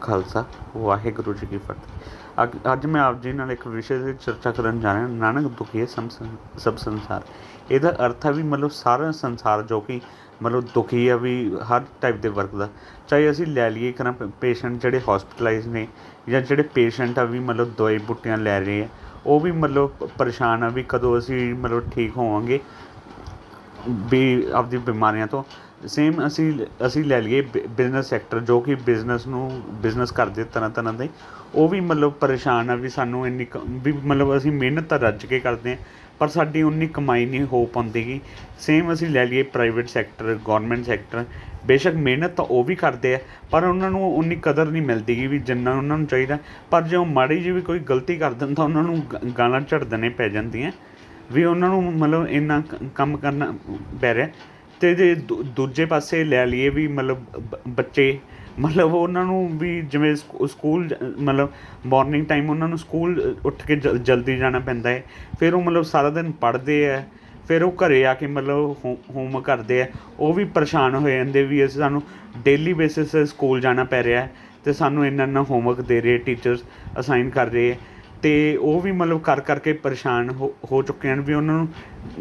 ਖਾਲਸਾ, ਵਾਹਿਗੁਰੂ ਜੀ ਕੀ ਫਤਿਹ। ਅੱਜ- ਅੱਜ ਮੈਂ ਆਪ ਜੀ ਨਾਲ ਇੱਕ ਵਿਸ਼ੇ ਤੇ ਚਰਚਾ ਕਰਨ ਜਾ ਰਿਹਾ, ਨਾਨਕ ਦੁਖੀਏ ਸਮ ਸੰ- ਸਭ ਸੰਸਾਰ। ਇਹਦਾ ਅਰਥ ਹੈ ਵੀ ਮਤਲਬ ਸਾਰਾ ਸੰਸਾਰ ਜੋ ਕਿ ਮਤਲਬ ਦੁਖੀ ਆ ਵੀ ਹਰ ਟਾਈਪ ਦੇ ਵਰਗ ਦਾ, ਚਾਹੇ ਅਸੀਂ ਲੈ ਲਈਏ ਕਰਾਂ ਪੇਸ਼ੈਂਟ ਜਿਹੜੇ ਹਸਪੀਟਲਾਈਜ਼ ਨੇ ਜਾਂ ਜਿਹੜੇ ਪੇਸ਼ੈਂਟ ਆ ਵੀ ਮਤਲਬ ਦਵਾਈ ਬੂਟੀਆਂ ਲੈ ਰਹੇ ਆ, ਉਹ ਵੀ ਮਤਲਬ ਪਰੇਸ਼ਾਨ ਆ ਵੀ ਕਦੋਂ ਅਸੀਂ ਮਤਲਬ ਠੀਕ ਹੋਵਾਂਗੇ ਵੀ ਆਪਦੀ ਬਿਮਾਰੀਆਂ ਤੋਂ ਸੇਮ ਅਸੀਂ ਅਸੀਂ ਲੈ ਲਈਏ ਬਿਜ਼ਨਸ ਸੈਕਟਰ ਜੋ ਕਿ ਬਿਜ਼ਨਸ ਨੂੰ ਬਿਜ਼ਨਸ ਕਰਦੇ ਤਰ੍ਹਾਂ ਤਰ੍ਹਾਂ ਦੇ, ਉਹ ਵੀ ਮਤਲਬ ਪਰੇਸ਼ਾਨ ਆ ਵੀ ਸਾਨੂੰ ਇੰਨੀ ਕ- ਵੀ ਮਤਲਬ ਅਸੀਂ ਮਿਹਨਤ ਤਾਂ ਰੱਜ ਕੇ ਕਰਦੇ ਹਾਂ, ਪਰ ਸਾਡੀ ਉਨੀ ਕਮਾਈ ਨਹੀਂ ਹੋ ਪਾਉਂਦੀ ਗੀ। ਸੇਮ ਅਸੀਂ ਲੈ ਲਈਏ ਪ੍ਰਾਈਵੇਟ ਸੈਕਟਰ ਗਵਰਨਮੈਂਟ ਸੈਕਟਰ ਬੇਸ਼ੱਕ ਮਿਹਨਤ ਤਾਂ ਉਹ ਵੀ ਕਰਦੇ ਆ, ਪਰ ਉਹਨਾਂ ਨੂੰ ਉਨੀ ਕਦਰ ਨਹੀਂ ਮਿਲਦੀ ਗੀ ਵੀ ਜਿੰਨਾ ਉਹਨਾਂ ਨੂੰ ਚਾਹੀਦਾ, ਪਰ ਜੇ ਉਹ ਮਾੜੀ ਜਿਹੀ ਵੀ ਕੋਈ ਗਲਤੀ ਕਰ ਦਿੰਦਾ ਤਾਂ ਉਹਨਾਂ ਨੂੰ ਗ- ਗਾਲਾਂ ਝੜਦਣੇ ਪੈ ਜਾਂਦੀਆਂ। ਵੀ ਉਹਨਾਂ ਨੂੰ ਮਤਲਬ ਇੰਨਾ ਕੰਮ ਕਰਨਾ ਪੈ ਰਿਹਾ। ਅਤੇ ਜੇ ਦੂ- ਦੂਜੇ ਪਾਸੇ ਲੈ ਲਈਏ ਵੀ ਮਤਲਬ ਬ- ਬੱਚੇ, ਮਤਲਬ ਉਹਨਾਂ ਨੂੰ ਵੀ ਜਿਵੇਂ ਸਕੂ- ਸਕੂਲ ਮਤਲਬ ਮਾਰਨਿੰਗ ਟਾਈਮ ਉਹਨਾਂ ਨੂੰ ਸਕੂਲ ਉੱਠ ਕੇ ਜਲ- ਜਲਦੀ ਜਾਣਾ ਪੈਂਦਾ ਹੈ। ਫਿਰ ਉਹ ਮਤਲਬ ਸਾਰਾ ਦਿਨ ਪੜ੍ਹਦੇ ਆ ਫਿਰ ਉਹ ਘਰੇ ਆ ਕੇ ਮਤਲਬ ਹੋਮਵਰਕ ਕਰਦੇ ਆ ਉਹ ਵੀ ਪਰੇਸ਼ਾਨ ਹੋ ਜਾਂਦੇ ਵੀ ਅਸੀਂ ਸਾਨੂੰ ਡੇਲੀ ਬੇਸਿਸ ਤੇ ਸਕੂਲ ਜਾਣਾ ਪੈ ਰਿਹਾ ਹੈ ਤੇ ਸਾਨੂੰ ਇੰਨਾ ਇੰਨਾ ਹੋਮਵਰਕ ਦੇ ਰਹੇ ਟੀਚਰਸ ਅਸਾਈਨ ਕਰ ਰਹੇ ਅਤੇ ਉਹ ਵੀ ਮਤਲਬ ਕਰ ਕਰਕੇ ਪਰੇਸ਼ਾਨ ਹੋ ਹੋ ਚੁੱਕੇ ਹਨ ਵੀ ਉਹਨਾਂ ਨੂੰ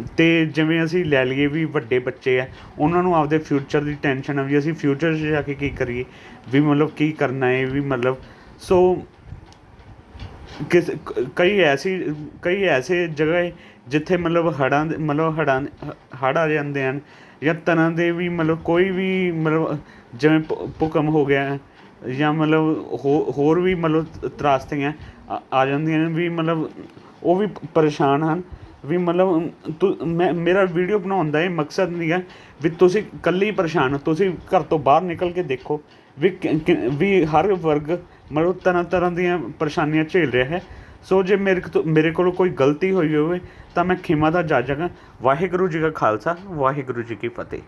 ਅਤੇ ਜਿਵੇਂ ਅਸੀਂ ਲੈ ਲਈਏ ਵੀ ਵੱਡੇ ਬੱਚੇ ਆ, ਉਹਨਾਂ ਨੂੰ ਆਪਦੇ ਫਿਊਚਰ ਦੀ ਟੈਨਸ਼ਨ ਆ ਵੀ ਅਸੀਂ ਫਿਊਚਰ 'ਚ ਜਾ ਕੇ ਕੀ ਕਰੀਏ, ਵੀ ਮਤਲਬ ਕੀ ਕਰਨਾ ਹੈ, ਵੀ ਮਤਲਬ ਸੋ ਕਿਸ ਕਈ ਐਸੀ, ਕਈ ਐਸੇ ਜਗ੍ਹਾ ਹੈ ਜਿੱਥੇ ਮਤਲਬ ਹੜ੍ਹਾਂ ਦੇ, ਮਤਲਬ ਹੜ੍ਹਾਂ, ਹੜ੍ਹ ਆ ਜਾਂਦੇ ਹਨ ਜਾਂ ਤਰ੍ਹਾਂ ਦੇ ਵੀ ਮਤਲਬ ਕੋਈ ਵੀ ਮਤਲਬ, ਜਿਵੇਂ ਭੁ- ਭੂਕੰਪ ਹੋ ਗਿਆ ਜਾਂ ਮਤਲਬ ਹੋ- ਹੋਰ ਵੀ ਮਤਲਬ ਤਰਾਸਦੀਆਂ ਆ- ਜਾਂਦੀਆਂ ਨੇ ਵੀ ਮਤਲਬ ਉਹ ਵੀ ਪਰੇਸ਼ਾਨ ਹਨ। ਵੀ ਮਤਲਬ ਤੁ- ਮੈਂ, ਮੇਰਾ ਵੀਡੀਓ ਬਣਾਉਣ ਦਾ ਇਹ ਮਕਸਦ ਨਹੀਂ ਹੈ ਵੀ ਤੁਸੀਂ ਇਕੱਲੇ ਹੀ ਪਰੇਸ਼ਾਨ ਹੋ, ਤੁਸੀਂ ਘਰ ਤੋਂ ਬਾਹਰ ਨਿਕਲ ਕੇ ਦੇਖੋ ਵੀ ਵੀ ਹਰ ਵਰਗ ਮਤਲਬ ਤਰ੍ਹਾਂ ਤਰ੍ਹਾਂ ਦੀਆਂ ਪਰੇਸ਼ਾਨੀਆਂ ਝੇਲ ਰਿਹਾ ਹੈ। ਸੋ ਜੇ ਮੇਰੇ ਤੋਂ ਮੇਰੇ ਕੋਲੋਂ ਕੋਈ ਗਲਤੀ ਹੋਈ ਹੋਵੇ ਤਾਂ ਮੈਂ ਖਿਮਾ ਦਾ ਜਾਜਾਂਗਾ ਵਾਹਿਗੁਰੂ ਜੀ ਕਾ ਖਾਲਸਾ, ਵਾਹਿਗੁਰੂ ਜੀ ਕੀ ਫਤਿਹ।